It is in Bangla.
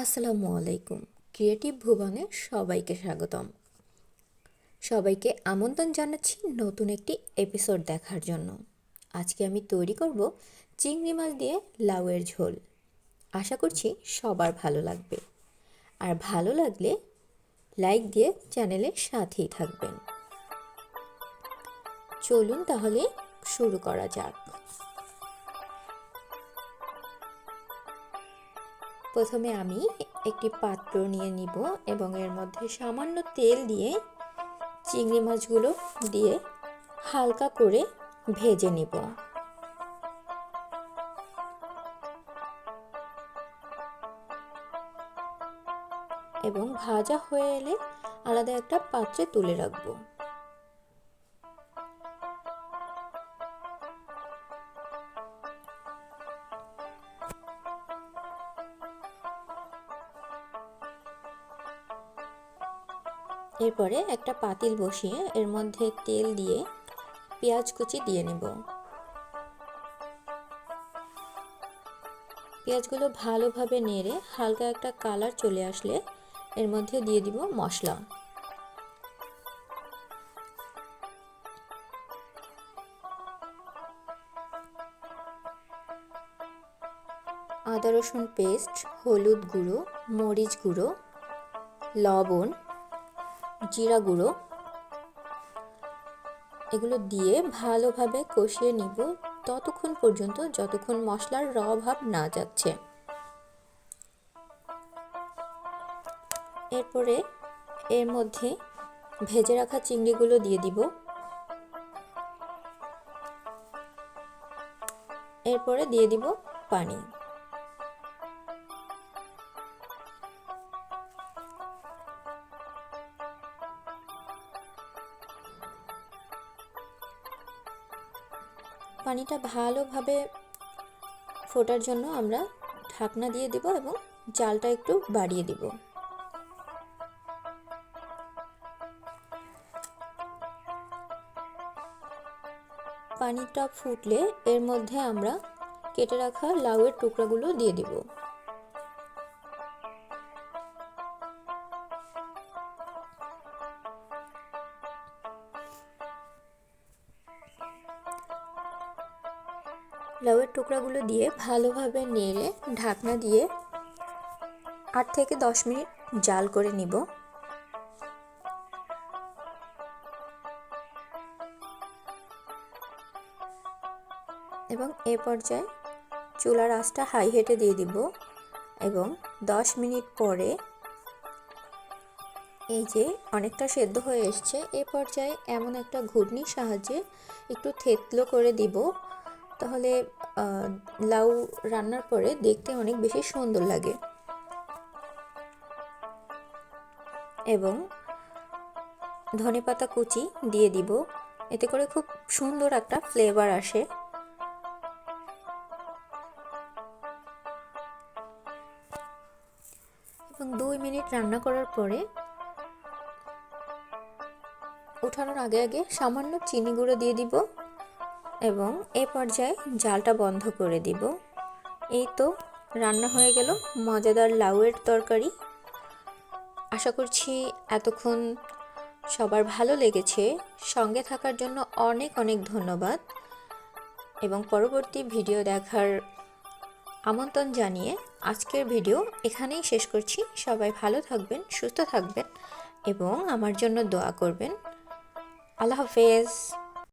আসসালামু আলাইকুম। ক্রিয়েটিভ ভুবনে সবাইকে স্বাগতম। সবাইকে আমন্ত্রণ জানাচ্ছি নতুন একটি এপিসোড দেখার জন্য। আজকে আমি তৈরি করব চিংড়ি মাছ দিয়ে লাউয়ের ঝোল। আশা করছি সবার ভালো লাগবে। আর ভালো লাগলে লাইক দিয়ে চ্যানেলের সাথেই থাকবেন। চলুন তাহলে শুরু করা যাক। প্রথমে আমি একটি পাত্র নিয়ে নিব এবং এর মধ্যে সামান্য তেল দিয়ে চিংড়ি মাছগুলো দিয়ে হালকা করে ভেজে নিব। এবং ভাজা হয়ে এলে আলাদা একটা পাত্রে তুলে রাখব। এরপরে একটা পাতিল বসিয়ে এর মধ্যে তেল দিয়ে পেঁয়াজ কুচি দিয়ে নেব। পেঁয়াজগুলো ভালোভাবে নেড়ে হালকা একটা কালার চলে আসলে এর মধ্যে দিয়ে দিব মশলা। আদা রসুন পেস্ট, হলুদ গুঁড়ো, মরিচ গুঁড়ো, লবণ জিরা গুঁড়ো। এগুলো দিয়ে ভালোভাবে কষিয়ে নিব। ততক্ষণ পর্যন্ত যতক্ষণ মশলার র ভাব না যাচ্ছে। এরপরে এর মধ্যে ভেজে রাখা চিংড়িগুলো দিয়ে দিব। এরপরে দিয়ে দিব পানি। পানিটা ভালোভাবে ফোটার জন্য আমরা ঢাকনা দিয়ে দেব এবং জালটা একটু বাড়িয়ে দেব। পানিটা ফুটলে এর মধ্যে আমরা কেটে রাখা লাউয়ের টুকরাগুলো দিয়ে দিব। লাউয়ের টুকরাগুলো দিয়ে ভালোভাবে নেড়ে ঢাকনা দিয়ে আট থেকে দশ মিনিট জাল করে নিব। এবং এ পর্যায়ে চুলার আঁচটা হাই হেটে দিয়ে দিব এবং দশ মিনিট পরে এই যে অনেকটা সেদ্ধ হয়ে এসছে, এ পর্যায়ে এমন একটা ঘুটনির সাহায্যে একটু থেতলো করে দিব। তাহলে লাউ রান্নার পরে দেখতে অনেক বেশি সুন্দর লাগে। এবং ধনে পাতা কুচি দিয়ে দিব। এতে করে খুব সুন্দর একটা ফ্লেভার আসে। এবং দুই মিনিট রান্না করার পরে উঠানোর আগে আগে সামান্য চিনি গুঁড়ো দিয়ে দিব। এবং এ পর্যায়ে জালটা বন্ধ করে দিব। এই তো রান্না হয়ে গেল মজাদার লাউয়ের তরকারি। আশা করছি এতক্ষণ সবার ভালো লেগেছে। সঙ্গে থাকার জন্য অনেক অনেক ধন্যবাদ। এবং পরবর্তী ভিডিও দেখার আমন্ত্রণ জানিয়ে আজকের ভিডিও এখানেই শেষ করছি। সবাই ভালো থাকবেন, সুস্থ থাকবেন এবং আমার জন্য দোয়া করবেন। আল্লাহ হাফেজ।